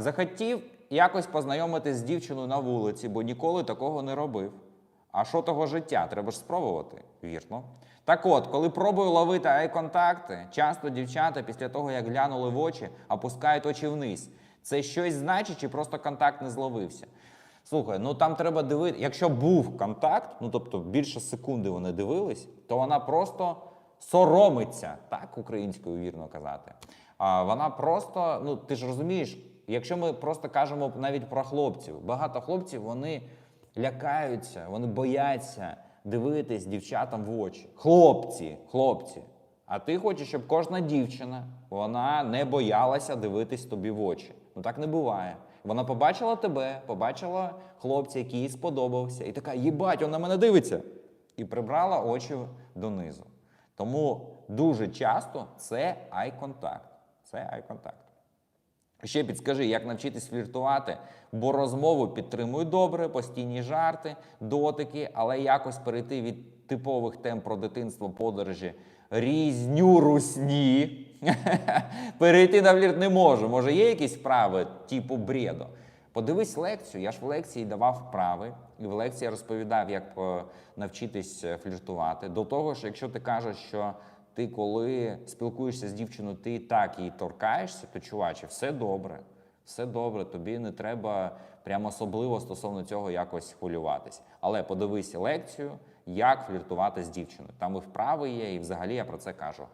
захотів якось познайомитись з дівчиною на вулиці, бо ніколи такого не робив. А що того життя? Треба ж спробувати, вірно. Так от, коли пробую ловити ай-контакти, часто дівчата після того, як глянули в очі, опускають очі вниз. Це щось значить, чи просто контакт не зловився? Слухай, ну там треба дивити. Якщо був контакт, ну тобто більше секунди вони дивились, то вона просто соромиться, так українською вірно казати. А вона просто, ну ти ж розумієш, якщо ми просто кажемо навіть про хлопців, багато хлопців вони лякаються, вони бояться дивитись дівчатам в очі. Хлопці, хлопці. А ти хочеш, щоб кожна дівчина вона не боялася дивитись тобі в очі. Ну так не буває. Вона побачила тебе, побачила хлопця, який їй сподобався, і така, їбать, він на мене дивиться. І прибрала очі донизу. Тому дуже часто це ай-контакт. Це ай-контакт. Ще підскажи, як навчитись фліртувати, бо розмову підтримують добре, постійні жарти, дотики, але якось перейти від типових тем про дитинство, подорожі, різню русні. Перейти на флірт не можу. Може, є якісь вправи, типу бреду. Подивись лекцію. Я ж в лекції давав вправи, і в лекції розповідав, як е, навчитись е, фліртувати. До того ж, якщо ти кажеш, що ти коли спілкуєшся з дівчиною, ти так її торкаєшся, то чуваче, все добре, все добре. Тобі не треба прямо особливо стосовно цього якось хвилюватись. Але подивись лекцію, як фліртувати з дівчиною. Там і вправи є, і взагалі я про це кажу.